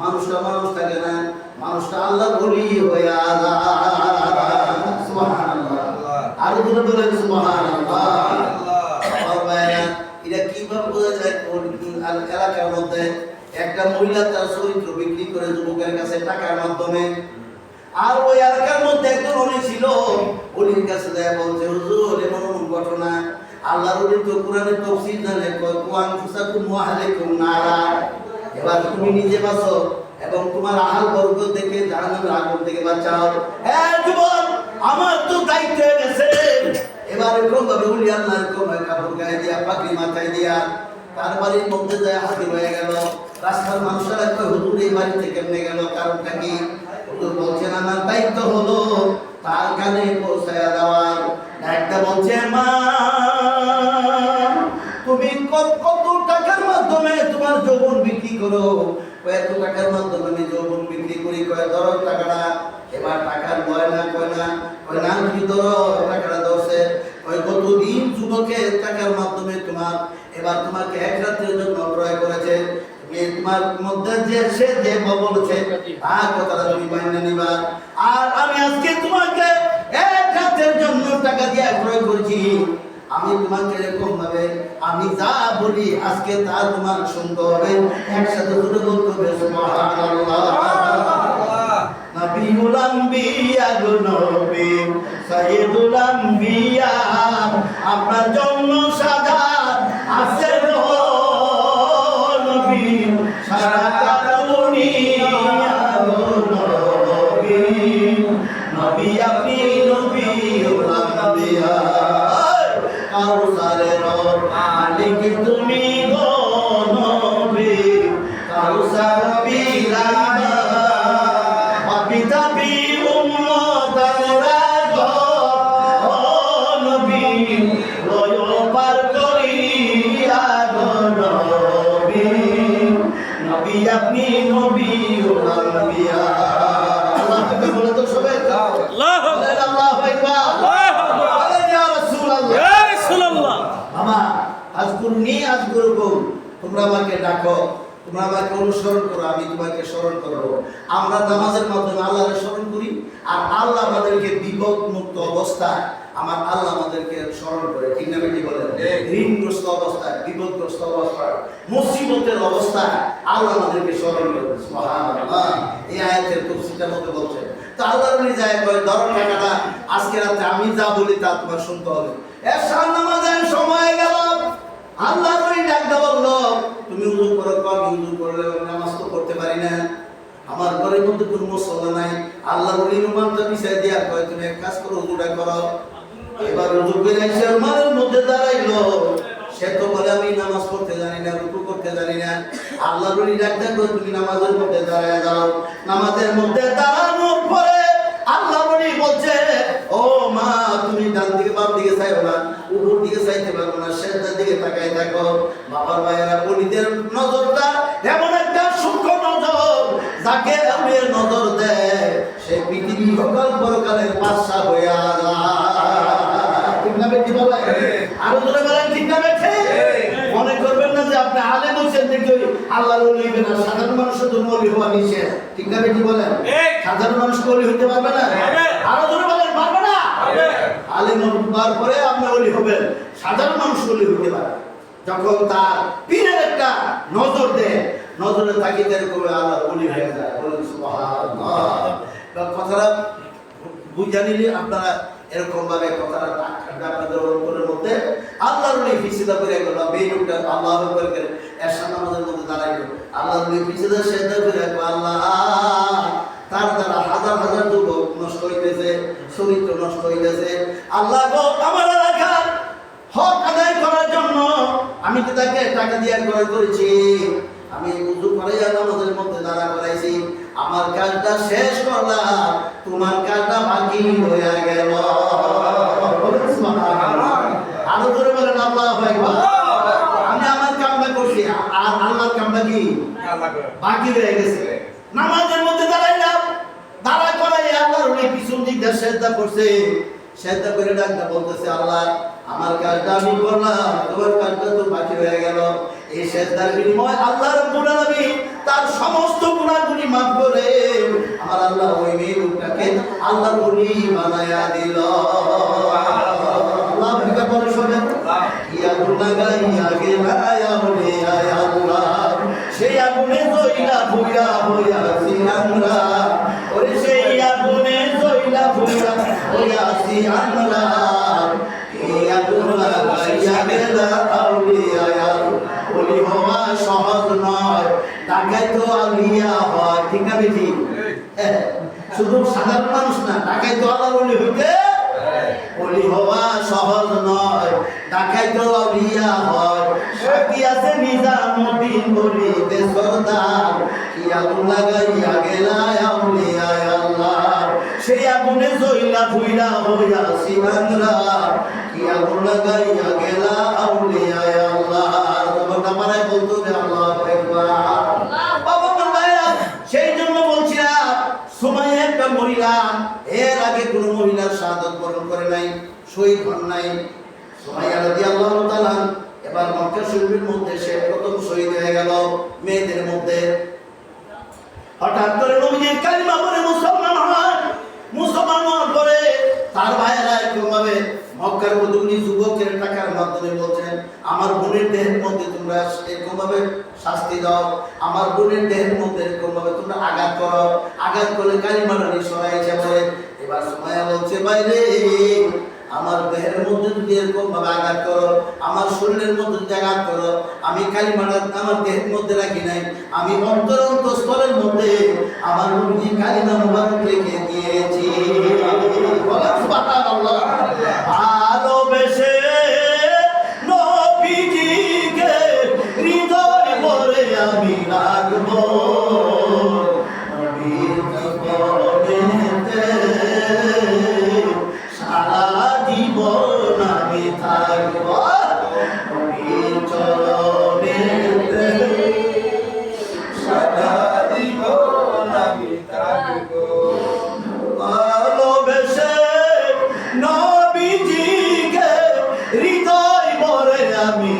মানুষটা মানুষ থাকে না মানুষটা আল্লাহ। বলি যায় সুবহানাল্লাহ বলেন সুবহানাল্লাহ। এটা কীভাবে বোঝা যায় এলাকার মধ্যে একটা মহিলা তার চরিত্র বিক্রি করে যুবকের কাছে টাকার মাধ্যমে? আর ওই এলাকার মধ্যে একজন অলি ছিল। অলির কাছে দেয় বলছে হুজুর এমন এমন ঘটনা। আল্লাহর অলি তো কোরআনের তফসির জানে কয় কুয়ান ফুসাকুম ওয়াহালাইকুম নারা। এবার তুমি নিজে বাঁচো এবং তোমার আহাল বর্গ থেকে জাহান্নামের আগুন থেকে বাঁচাও। হ্যাঁ আমার তো দায়িত্ব হয়ে গেছে। এবার এরকম ভাবে কাপড় গায়ে দিয়া পাখি মাথায় দিয়া মধ্যে যায় হাজির হয়ে গেল। রাস্তার মানুষেরা এই বাড়িতে কেমনে গেল? কারণটা কি? বলছেন, আমার দায়িত্ব হলো তার কানে পৌঁছায়া দেওয়ার। একটা বলছে, মা তুমি কত কত টাকার মাধ্যমে তোমার যৌবন বিক্রি করো? কয়েক টাকার মাধ্যমে আমি যৌবন বিক্রি করি। কয়েক ধরো টাকাটা। এবার টাকার গয়না কয়না কয় না তুমি ধরো? টাকাটা ধরছে। কয়, কতদিন যুবকের টাকার মাধ্যমে তোমার, এবার তোমাকে এক রাত্রের জন্য ক্রয় করেছে। তুমি তোমার মধ্যে যে, সে যে বলছে তার কথাটা তুমি মাইনে নিবা। আর আমি আজকে তোমাকে এক রাতের জন্য টাকা দিয়ে ক্রয় করছি। আমি তোমাকে এরকম ভাবে আমি যা বলি আজকে তা তোমার শুনতে হবে একসাথে দুটো বলতে হবে আপনার জন্য সাদা আছে সারা কাউসারের মালিক তুমি তোমরা আমাকে ডাকো তোমরা আমাকে অনুসরণ করো আমি তোমাকে স্মরণ করব। আমরা নামাজের মাধ্যমে আল্লাহকে স্মরণ করি আর আল্লাহ আমাদেরকে বিপদ মুক্ত অবস্থায় আমার আল্লাহ আমাদেরকে স্মরণ করে। ঠিক না বেটি বলেন? ঋণগ্রস্ত অবস্থায় বিপদগ্রস্ত অবস্থায় মুসিবতের অবস্থায় আল্লাহ আমাদেরকে স্মরণ করে এই আয়াতের তফসিরটার মধ্যে বলছে তো আল্লাহ যায় কয় ধরো টাকাটা আজকে রাতে আমি যা বলি তা তোমার শুনতে হবে। এসার নামাজের সময় গেল। আল্লাহ বলি ডাকতে বলল তুমি উজু করো, কম উজু করলে নামাজ তো করতে পারি না। আমার ঘরের মধ্যে কোনো মশলা নাই। আল্লাহ বলি রুমানটা পিছিয়ে দিয়া কয়, তুমি এক কাজ করো, উজুটা করো। এবার উজু করে এসে রুমানের মধ্যে দাঁড়াইলো। সে তো বলে, আমি নামাজ পড়তে জানি না, রুকু করতে জানি না। আল্লাহ বলি ডাকতে কয় তুমি নামাজের মধ্যে দাঁড়ায় দাও নামাজের মধ্যে দাঁড়ানোর পরে আল্লাহ বলি, বলছে, ও মা, তুমি ডান দিকে বাম দিকে চাইবে না। উপর দিকে চাইতে পারব না দিকে তাকাই থাকো। বাবার ভাইয়েরা নজরটা এমন একটা সূক্ষ্ম নজর যাকে নজর দেয়। সে পৃথিবী সকাল পরকালের বাদশা হইয়া ঠিক না বেটি বলে আরও জোরে বলেন ঠিক না বেঠে মনে করবেন না যে আপনি আলেম হচ্ছেন দেখে আল্লাহ লইবেন না সাধারণ মানুষের জন্য অলি হওয়া নিষেধ। ঠিক না বেটি বলেন? সাধারণ মানুষ অলি হইতে পারবে না? আরও ধরে বলেন পারবে আলেম হবার পরে আপনি অলি হবেন সাধারণ মানুষ অলি হইতে পারে। যখন তার পীরের একটা নজর দেয়, নজরে তাকিয়ে এরকম আল্লাহ, অলি হয়ে যায় কথাটা বুঝা নিলে আপনারা এরকম ভাবে কথাটা আপনাদের অন্তরের মধ্যে আল্লাহর ওই ফিসিদা করে গেল লোকটা আল্লাহ করে গেল এর সামনে আমাদের মধ্যে দাঁড়াইলো। আল্লাহর ওই ফিসিদা সেদা করে আল্লাহ, তার দ্বারা হাজার হাজার যুবক নষ্ট হইতেছে চরিত্র নষ্ট হইতেছে। আল্লাহ আমার এলাকার হক আদায় করার জন্য আমি তো তাকে টাকা দিয়ে ক্রয় করেছি। আমি উজু করে আমাদের মধ্যে দাঁড়া করাইছি। আমার কাজটা শেষ করলাম তোমার কাজটা বাকি হয়ে গেল। আরও ধরে বলেন আল্লাহ আমি আমার কামটা করছি আর আল্লাহর কামটা কি? বাকি রয়ে গেছে। নামাজের মধ্যে দাঁড়াইলাম দাঁড়া আল্লাহর উনি পিছন দিক দিয়ে করছে। করে বলতেছে আল্লাহ আমার কাজটা আমি করলাম তোমার কাজটা তো বাকি হয়ে গেল। এই সেজদার বিনিময় আল্লাহ রাব্বুল আলামিন তার সমস্ত গুনাহগুলি মাফ করে আমার আল্লাহ ওই মেয়ে লোকটাকে আল্লাহর ওলি বানায়া দিল। আল্লাহ ভেবে শোনেন? ইয়া গুনাগাইয়া গেলায়া বলে আয় আল্লাহ। সেই আগুনে জইলা ভুইয়া হইয়াছি আমরা। ওরে সেই আগুনে জইলা ভুইয়া হইয়াছি আমরা। এই আগুন লাগাইয়া গেলা আউলিয়া বলি হওয়া সহজ নয় টাকায় তো আউলিয়া হয়। ঠিক না হ্যাঁ, শুধু সাধারণ মানুষ না টাকায় তো আল্লাহ বলি হইতে বলি হওয়া সহজ নয় ঢাকায় তো আউলিয়া হয়। সাথী আছে নিজামুদ্দিন বলি বেসরদার কি আগুন লাগাইয়া গেলায় আউলিয়া আল্লাহ। সেই আগুনে জইলা ফুইলা হইয়া সিনাংরা কি আগুন লাগাইয়া গেলা আউলিয়া আল্লাহ। তোমার বলতো যে আল্লাহ একবার মহিলা, এর আগে কোন মহিলার শাহাদত বরণ করে নাই, শহীদ হন নাই। সোমাইয়া রাজি আল্লাহ তালান এবার মক্কা শরীফের মধ্যে সে প্রথম শহীদ হয়ে গেল মেয়েদের মধ্যে। হঠাৎ করে নবীজির কালিমা পড়ে মুসলমান হয়। মুসলমান হওয়ার পরে তার ভাইয়েরা এরকম ভাবে আমার বোনের দেহের মধ্যে তোমরা শাস্তি দাও। আমার বোনের দেহের মধ্যে তোমরা আঘাত আঘাত করলে বলে, এবার বলছে, বাইরে, আমার দেহের মধ্যে যদি এরকম ভাবে আঘাত করো, আমার শরীরের মধ্যে যদি আঘাত করো, আমি কালিমাটা আমার দেহের মধ্যে রাখি নাই। আমি অন্তর অন্তঃস্থলের মধ্যে আমার নবী কালিমা মুবারক রেখে দিয়েছি। আমি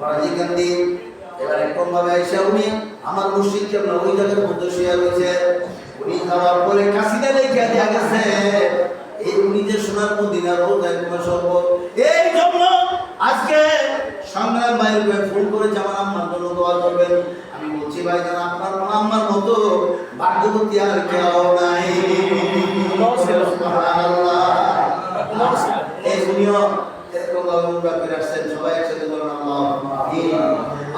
ফরাজি গান্ধী এবারে কোন ভাবে এসে উনি আমার মসজিদ কেমন ওই জায়গার মধ্যে শুয়ে রয়েছে। উনি যাওয়ার পরে কাশিটা লেখা দেওয়া গেছে। এই উনি যে সোনার মদিনা রোজ একবার সর্বত এই জন্য আজকে সংগ্রাম ভাইকে ফোন করে যেমন আমার জন্য দোয়া করবেন। আমি বলছি ভাই যেন আপনার আম্মার মতো ভাগ্যবতী আর কেউ নাই। এই দুনিয়া এরকম ভাবে সবাই একসাথে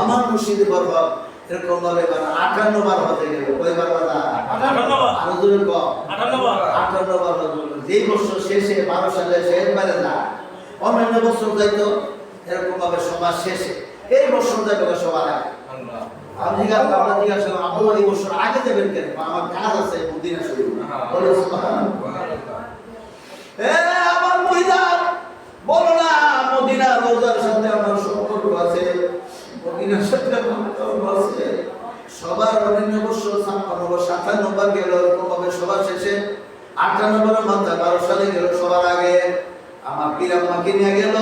আমার মুর্শিদে বরবাদ এরকম ভাবে আটান্ন বার হতে গেল। কয়বার বাধা আটান্ন আরও দূরে কম আটান্ন বার। যেই বছর শেষে বারো সালে শেষবারে না অন্যান্য বছর যাইতো এরকম ভাবে সবার শেষে। এই বছর না সবার আগে। আমি জিজ্ঞাসা আমরা জিজ্ঞাসা এই বছর আগে যাবেন কেন? আমার কাজ আছে মদিনা শরীফ বলে আমার মহিলা বলো না মদিনা রোজার সাথে আমার সম্পর্ক আছে। সবার অন্যান্য বছর ছাপ্পান্ন বার সাতান্ন বার গেল এরকম সবার শেষে? আটান্ন বারের মাথায় বারো সালে গেল সবার আগে আমার পিরাম্মাকে নিয়ে গেল।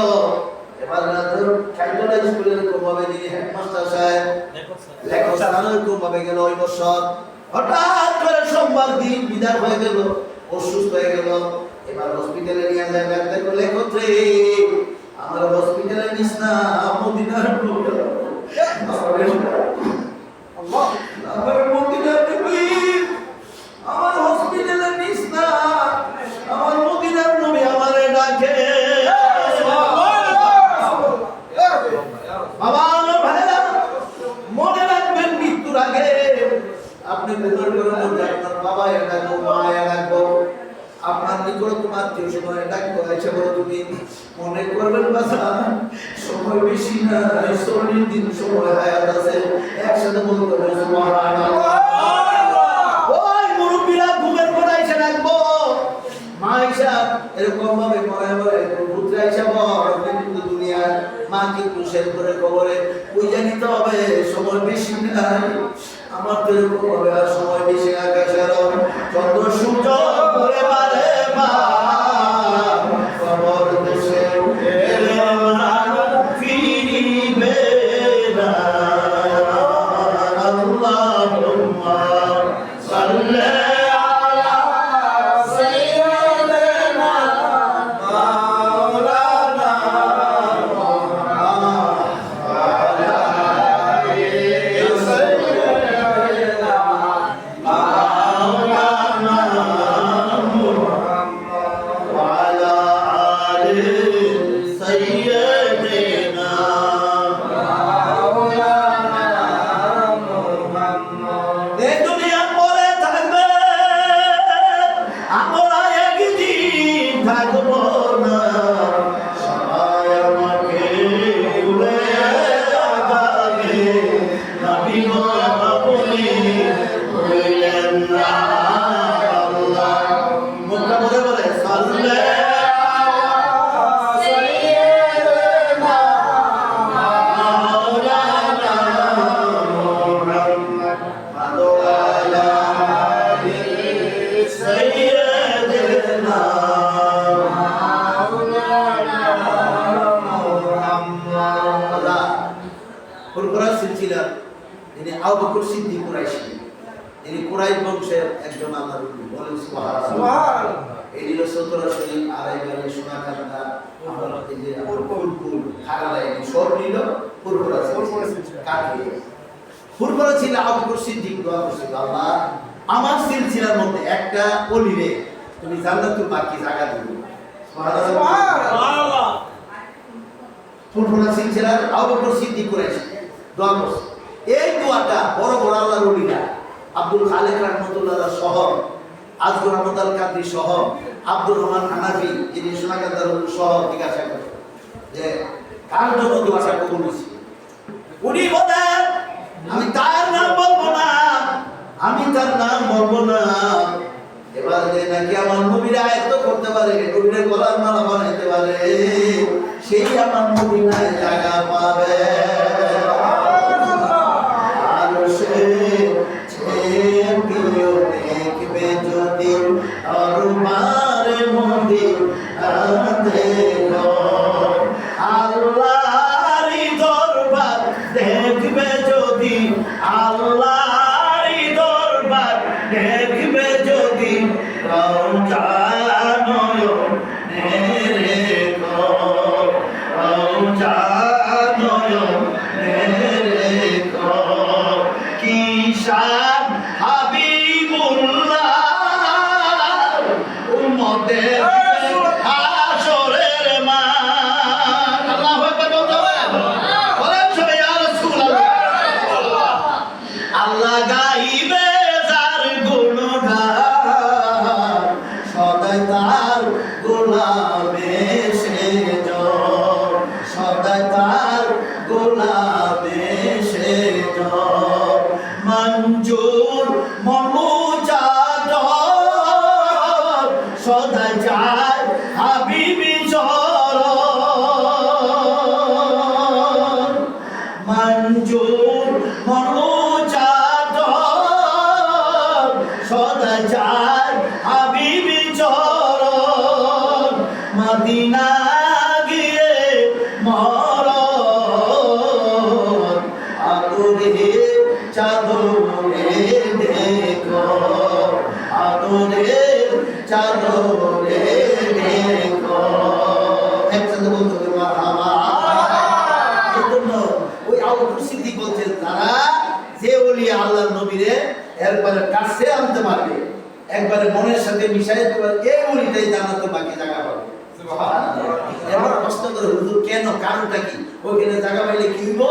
এবার রাতের খাইতলা স্কুলের এরকম ভাবে যিনি হেডমাস্টার সাহেব গেল ওই বছর। হঠাৎ করে সোমবার দিন বিদায় হয়ে গেল অসুস্থ হয়ে গেল। এবার হসপিটালে নিয়ে যায় ডাক্তার বলে আমার হসপিটালে নিস না মদিনার বাবা আমার ভাইরা মনে রাখবেন মৃত্যুর আগে আপনি ভেতর করে মধ্যে আপনার বাবা এ ডাকবো মা এ ডাকবো আপনার নিকট তোমার কেউ সময় ডাকবো এসে বলো তুমি। মনে করবেন বাসা সময় বেশি না চল্লিশ দিন সময় হায়াত আছে। একসাথে হবে সুবহানাল্লাহ। ওই মুরব্বীরা ঘুমের পরে এসে ডাকবো মা ঈশা এরকম ভাবে মনে মনে পুত্র ঈশা বড় কিন্তু দুনিয়ার মা কিন্তু শেষ করে কবরে ওই জানিতে হবে, সময় বেশি নাই। আমার তো এরকম হবে আর সময় বেশি আকাশের চন্দ্র সূর্য বাকি জায়গা দিবে। সুবহানাল্লাহ। ফুলফুলা সিলসিলার আবু বকর সিদ্দিক দোয়া করছে। এই দোয়াটা বড় বড় আল্লাহর ওলিরা আব্দুল খালেক রহমতুল্লাহ সহ আজগুর আহমদ আল কাদরি সহ আব্দুর রহমান হানাফি যিনি সোনাকান্দার সহ জিজ্ঞাসা যে কার জন্য দোয়াটা কবুল হয়েছে উনি বলেন আমি তার নাম বলব না আমি তার নাম বলব না। যে নাকি আমার নবীরা আয়ত্ত করতে পারে, নবীরা গলার মালা বানাইতে পারে, সেই আমার নবীরা জায়গা পাবে। যে ওলিয়া আল্লাহর নবীরে একবারে কাছে আনতে পারবে। একবারে মনের সাথে মিশাইতে পারবে এই ওলিটাই জান্নাতে বাকি জায়গা পাবে। এবার প্রশ্ন করে হুজুর কেন? কারণটা কি? ওইখানে জায়গা পাইলে কি হইব?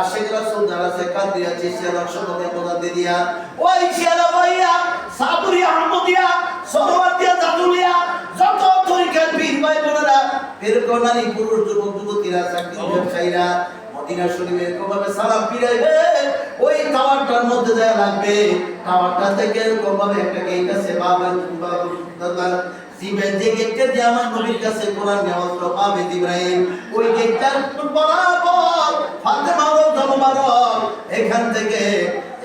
আশেখ রাসূল যারা আছে কাদিয়া চিশিয়া নকশবন্দিয়া মোজাদ্দিদিয়া ওই শিয়ারা ভাইয়া সাবুরিয়া আহমদিয়া সহবাদিয়া জাদুলিয়া যত তরিকার পীর ভাই বোনেরা এরকম নারী পুরুষ যুবক যুবতীরা চাকরি ব্যবসায়ীরা মদিনা শরীফে এরকম ভাবে সালাম ফিরাইবে, ওই টাওয়ারটার মধ্যে যায় লাগবে। টাওয়ারটা থেকে এরকম ভাবে একটা গেট আছে বাবা যে দিয়ে আমার নবীর কাছে কোরআন পাবে ইব্রাহিম ওই গেটটার বরাবর এখান থেকে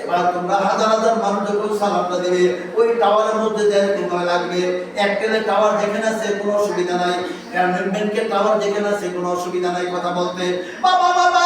এবার তোমরা হাজার হাজার সালামটা দিবে, ওই টাওয়ারের মধ্যে লাগবে। টাওয়ার যেখানে আছে, কোনো অসুবিধা নাই। টাওয়ার যেখানে আছে, কোনো অসুবিধা নাই কথা বলতে। বাবা বাবা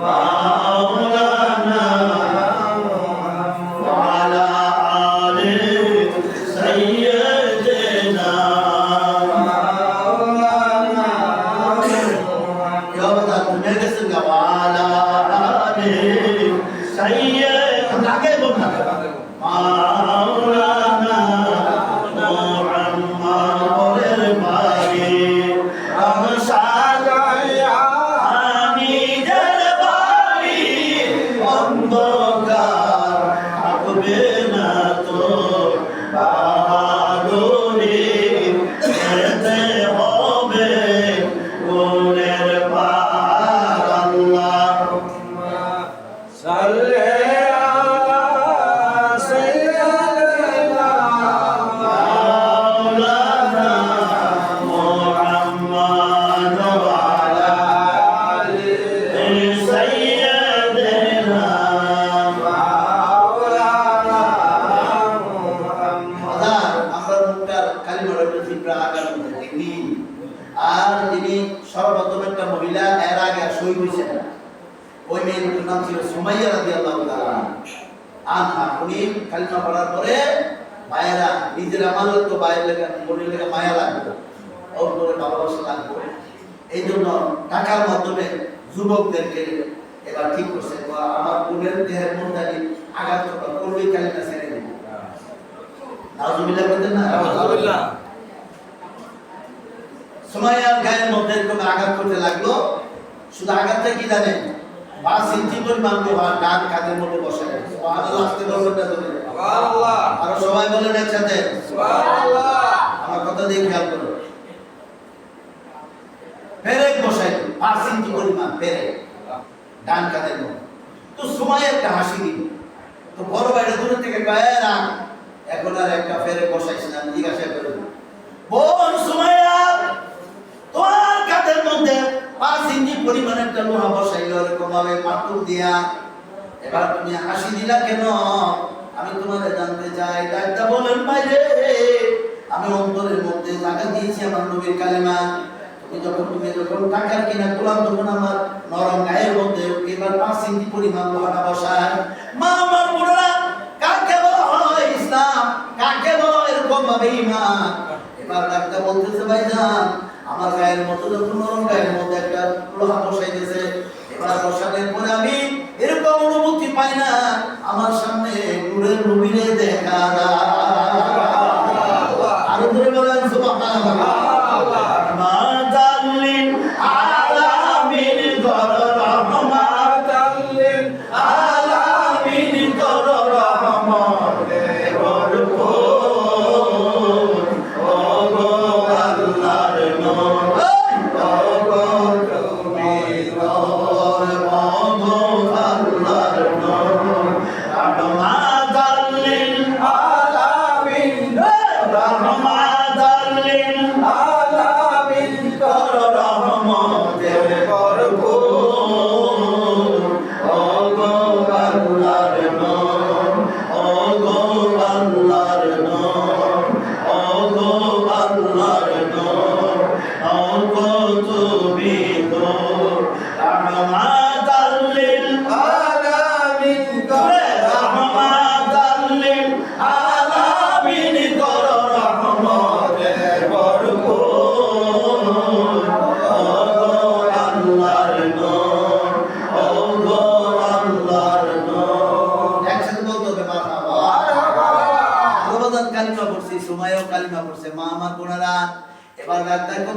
마 যুবকদেরকে এবার ঠিক করছে আমার বোনের দেহের মন্দানি আঘাত করলেই ছেড়ে দেবে বলতেন না? আলহামদুলিল্লাহ সুমাইয়ার গায়ের মধ্যে এরকম আঘাত করতে লাগল। শুধু আঘাতটা কি জানেন? পাঁচ ইঞ্চি পরিমাণ লোহার ডান কাঁধের মধ্যে বসে আসতে বলবেন না তুমি আর সবাই বলেন একসাথে। আমার কথা দিয়ে খেয়াল করো। পেরেক বসাই পাঁচ পরিমাণ পেরে ডান কাঁধের মধ্যে তো সময় একটা হাসি দিল। তো বড় বাইরে দূরে থেকে না এখন আর একটা ফেরে বসাইছিলাম জিজ্ঞাসা করে বোন সুমাইয়া তোমার কাঁধের মধ্যে পাঁচ ইঞ্চি পরিমাণ একটা লোহা বসাইল, এরকম ভাবে মাতুল দিয়া। এবার তুমি হাসি দিলা কেন? আমি তোমাকে জানতে চাই। ডাক্তার বলেন বাইরে আমি অন্তরের মধ্যে জায়গা দিয়েছি আমার নবীর কালেমা। যখন তুমি যখন টাকার কিনা গোলাম তখন আমার নরম গায়ের মধ্যে এবার পাঁচ ইঞ্চি পরিমাণ লোহাটা বসায়। মা, আমার বোনেরা, কাকে বলা? হয় ইসলাম। কাকে বলা? এরকম ভাবে ইমান এবার ডাক্তার বলতেছে, ভাইজান, আমার গায়ের মধ্যে যখন নরম গায়ের মধ্যে একটা লোহা বসাই দিয়েছে এবার বসানোর পরে আমি এরকম অনুভূতি পাই না। আমার সামনে নূরের নবীরে দেখা আরও ধরে বলেন, সুবহানাল্লাহ।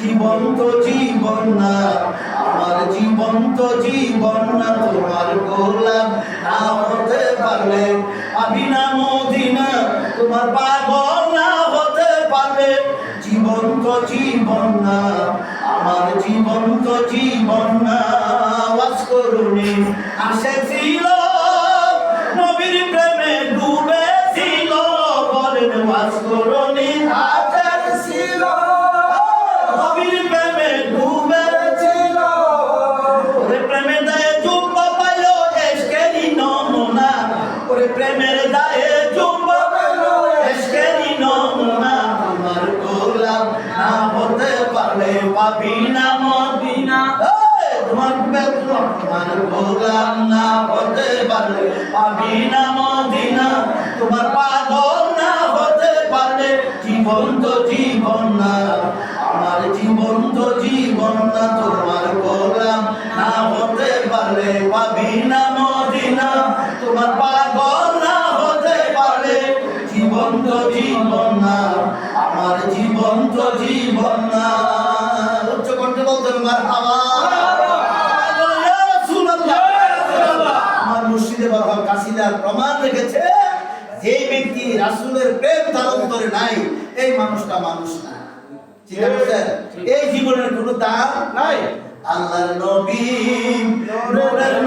জীবন তো জীবন না, আমার জীবন তো জীবন না, তোমার গোলাম না হতে পারলে। আমি না মদিনা, তোমার পাগল না হতে পারলে। জীবন তো জীবন না, আমার জীবন তো জীবন না, আওয়াজ করুনি। আসে ছিল, নবীর প্রেমে ডুবে ছিল, বলেন ওয়াজ করুনি। তোমার তোমার তোমার পাগল না হতে পারলে জীবন তো জীবন না আমার জীবন জীবন না। তোমার তোমার উচ্চ কণ্ঠে বলতে মার প্রমাণ রেখেছে যে ব্যক্তি রাসুলের প্রেম তার অন্তরে নাই, এই মানুষটা মানুষ না। এই জীবনের কোন দাম নাই। আল্লাহর নবী নবী